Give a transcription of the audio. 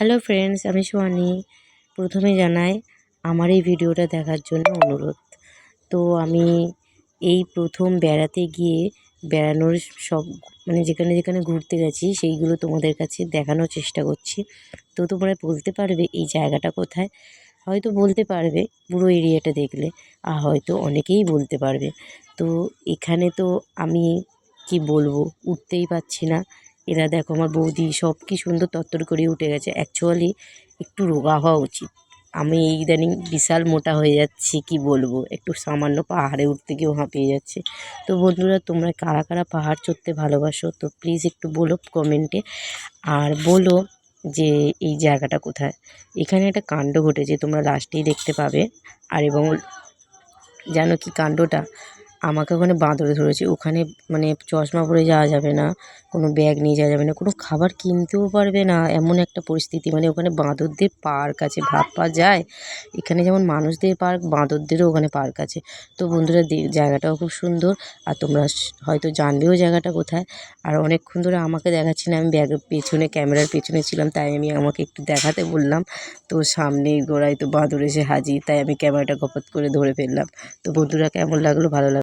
Hello friends আমি সোয়ানি প্রথমে জানাই, আমার এই ভিডিওটা দেখার জন্য অনুরোধ। তো আমি এই প্রথম বেড়াতে গিয়ে বেড়ানোর সব মানে যেখানে যেখানে ঘুরতে গেছি, সেইগুলো তোমাদের কাছে দেখানোর চেষ্টা করছি। তো তোমরা বলতে পারবে এই জায়গাটা কোথায়? হয়তো বলতে পারবে, পুরো এরিয়াটা দেখলে। আর হয়তো অনেকেই বলতে পারবে। তো এখানে তো আমি কি বলব, উঠতেই পারছি না। এরা দেখো আমার বৌদি সব কি সুন্দর তত্তর করে উঠে গেছে। অ্যাকচুয়ালি একটু রোগা হওয়া উচিত। আমি ইদানিং বিশাল মোটা হয়ে যাচ্ছি, কি বলব? একটু সামান্য পাহাড়ে উঠতে গিয়েও হাঁপিয়ে যাচ্ছে। তো বন্ধুরা, তোমরা কারা কারা পাহাড় চড়তে ভালোবাসো, তো প্লিজ একটু বলো কমেন্টে আর বলো যে এই জায়গাটা কোথায়? এখানে একটা কাণ্ড ঘটেছে, তোমরা লাস্টেই দেখতে পাবে। আর এবং জানো কি কাণ্ডটা? আমাকে ওখানে বাঁদরে ধরেছে। ওখানে মানে চশমা পরে যাওয়া যাবে না, কোনো ব্যাগ নিয়ে যাওয়া যাবে না, কোনো খাবার কিনতেও পারবে না, এমন একটা পরিস্থিতি। মানে ওখানে বাঁদরদের পার্ক আছে, ভাবা যায়। এখানে যেমন মানুষদের পার্ক, বাঁদরদেরও ওখানে পার্ক আছে। তো বন্ধুরা জায়গাটাও খুব সুন্দর। আর তোমরা হয়তো জানবেও জায়গাটা কোথায়। আর অনেকক্ষণ ধরে আমাকে দেখাচ্ছি না, আমি ব্যাগের পেছনে, ক্যামেরার পেছনে ছিলাম, তাই আমি আমাকে একটু দেখাতে বললাম। তো সামনেই গোড়ায় তো বাঁদর এসে হাজির, তাই আমি ক্যামেরাটা গপাত করে ধরে ফেললাম। তো বন্ধুরা, কেমন লাগল? ভালো লাগল?